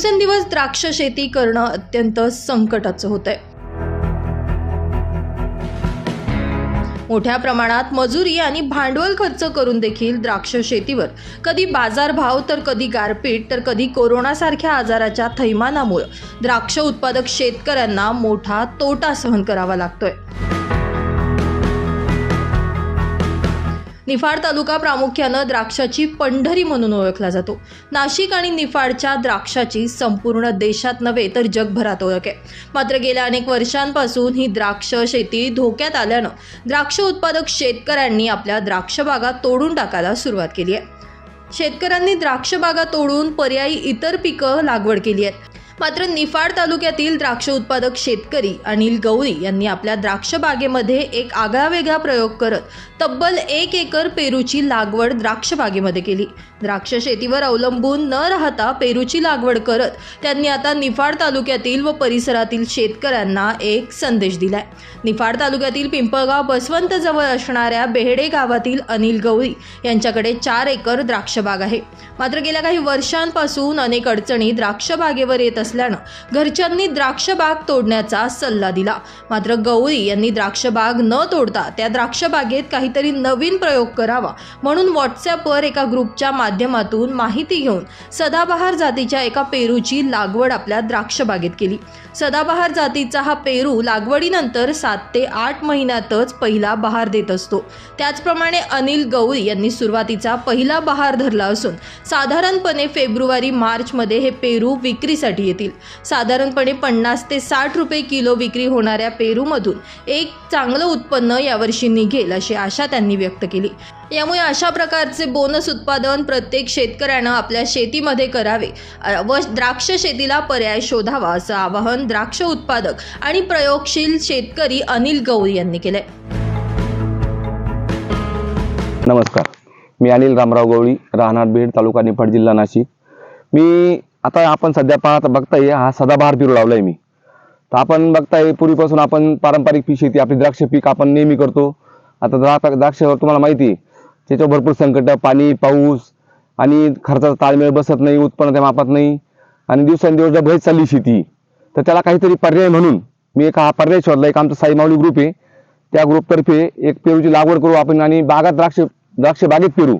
दिवसेंदिवस द्राक्ष शेती करणं अत्यंत संकटाचं होतंय. मोठ्या प्रमाणात मजुरी आणि भांडवल खर्च करून देखील द्राक्ष शेतीवर कधी बाजारभाव तर कधी गारपीट तर कधी कोरोनासारख्या आजाराच्या थैमानामुळं द्राक्ष उत्पादक शेतकऱ्यांना मोठा तोटा सहन करावा लागतोय. निफाड तालुका प्रामुख्यानं द्राक्षाची पंढरी म्हणून ओळखला जातो. नाशिक आणि निफाडच्या द्राक्षाची संपूर्ण देशात नव्हे तर जगभरात ओळख आहे. मात्र गेल्या अनेक वर्षांपासून ही द्राक्ष शेती धोक्यात आल्यानं द्राक्ष उत्पादक शेतकऱ्यांनी आपल्या द्राक्ष बागा तोडून टाकायला सुरुवात केली आहे. शेतकऱ्यांनी द्राक्ष बागा तोडून पर्यायी इतर पिकं लागवड केली आहेत. मात्र निफाड तालुक्यातील द्राक्ष उत्पादक शेतकरी अनिल गवळी यांनी आपल्या द्राक्ष बागेमध्ये एक आगळावेगळा प्रयोग करत तब्बल एक एकर पेरूची लागवड द्राक्ष बागेमध्ये केली. द्राक्ष शेतीवर अवलंबून न राहता पेरूची लागवड करत त्यांनी आता निफाड तालुक्यातील व परिसरातील शेतकऱ्यांना एक संदेश दिलाय. निफाड तालुक्यातील पिंपळगाव बसवंत जवळ असणाऱ्या बेहडे गावातील अनिल गवळी यांच्याकडे चार एकर द्राक्ष बाग आहे. मात्र गेल्या काही वर्षांपासून अनेक अडचणी द्राक्ष बागेवर येत असल्यानं घरच्यांनी द्राक्षबाग तोडण्याचा सल्ला दिला. मात्र गवळी यांनी द्राक्षबाग न तोडता त्या द्राक्षबागेत काहीतरी नवीन प्रयोग करावा म्हणून व्हॉट्सॲपवर एका ग्रुपच्या माध्यमातून माहिती घेऊन सदाबहार जातीच्या एका पेरूची लागवड आपल्या द्राक्षबागेत केली. सदाबहार जातीचा हा पेरू लागवडीनंतर सात ते आठ महिन्यातच पहिला बहार देत असतो. त्याचप्रमाणे अनिल गवळी यांनी सुरुवातीचा पहिला बहार धरला असून साधारणपणे फेब्रुवारी मार्चमध्ये हे पेरू विक्रीसाठी येते येतील साधारणपणे पन्नास ते साठ रुपये किलो विक्री होणाऱ्या पेरूमधून एक चांगलं उत्पन्न यावर्षी निघेल अशी आशा त्यांनी व्यक्त केली. यामुळे अशा प्रकारचे बोनस उत्पादन प्रत्येक शेतकऱ्यानं आपल्या शेतीमध्ये करावे. व द्राक्ष शेतीला पर्याय शोधावा असं आवाहन द्राक्ष उत्पादक आणि प्रयोगशील शेतकरी अनिल गौरी यांनी केलंय. नमस्कार. मी अनिल रामराव गवळी राहणार बीड तालुका निफाड जिल्हा नाशिक. मी आता आपण सध्या पाहत बघताय हा सदाबहार पेरू लावलाय मी. तर आपण बघताय पूर्वीपासून आपण पारंपरिक पीक शेती आपली द्राक्ष पीक आपण नेहमी करतो. आता द्राक्ष द्राक्षावर तुम्हाला माहिती आहे त्याच्यावर भरपूर संकट पाणी पाऊस आणि खर्चाचा ताळमेळ बसत नाही उत्पन्न त्या मापात नाही. आणि दिवसेंदिवस जर भरीत चालली शेती तर त्याला काहीतरी पर्याय म्हणून मी एक हा पर्याय शोधला एक आमचा साईमावली ग्रुप आहे. त्या ग्रुपतर्फे एक पेरूची लागवड करू आपण आणि बागात द्राक्ष द्राक्ष बागेत पेरू.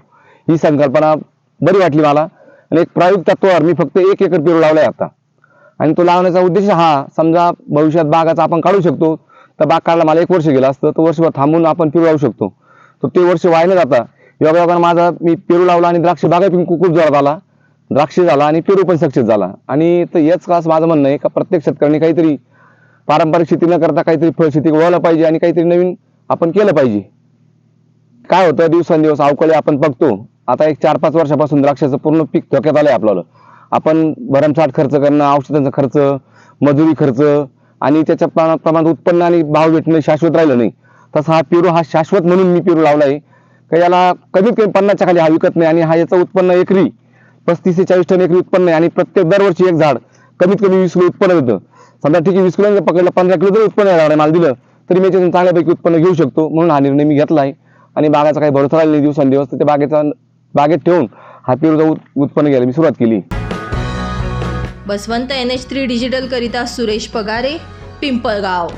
ही संकल्पना बरी वाटली मला. आणि एक प्रायोगिक तत्वावर मी फक्त एक एकर पेरू लावलाय आता. आणि तो लावण्याचा उद्देश हा समजा भविष्यात बागाचा आपण काढू शकतो तर बाग काढला मला एक वर्ष गेलं असतं तर वर्षभर थांबून आपण पेरू लावू शकतो. तर ते वर्ष वाया जाता. योगायोगानं माझा मी पेरू लावला आणि द्राक्ष बागा पण खूप जोरात आला. द्राक्ष झाला आणि पेरू पण सक्सेस झाला. आणि तर याच खास माझं म्हणणं आहे का प्रत्येक शेतकऱ्यांनी काहीतरी पारंपरिक शेती न करता काहीतरी फळशेती वळलं पाहिजे आणि काहीतरी नवीन आपण केलं पाहिजे. काय होतं? दिवसेंदिवस अवकाळी आपण बघतो. आता एक चार पाच वर्षापासून द्राक्षाचं पूर्ण पीक धोक्यात आलंय आपल्याला. आपण भरमसाठ खर्च करणं औषधांचा खर्च मजुरी खर्च आणि त्याच्या प्रमाणात उत्पन्न आणि भाव भेटणं शाश्वत राहिलं नाही. तसा हा पेरू हा शाश्वत म्हणून मी पेरू लावलाय. का याला कमीत कमी पन्नासच्या खाली हा विकत नाही आणि हा याचं उत्पन्न एकरी पस्तीस ते चाळीस टन एकरी उत्पन्न आहे आणि प्रत्येक दरवर्षी एक झाड कमीत कमी वीस किलो उत्पन्न देतं. समजा ठीक आहे वीस किलो पकडलं पंधरा किलो जर उत्पन्न झाड मला दिलं तरी मी त्याच्यातून चांगल्यापैकी उत्पन्न घेऊ शकतो म्हणून हा निर्णय मी घेतला आहे आणि बागाचा काही भरोसा राहिला नाही दिवसांदिवस तर त्या बागेचा बागेत ठेवून हातीवर उत्पन्न घ्यायला मी सुरुवात केली. Basavant N H three digital करिता सुरेश पगारे पिंपळगाव.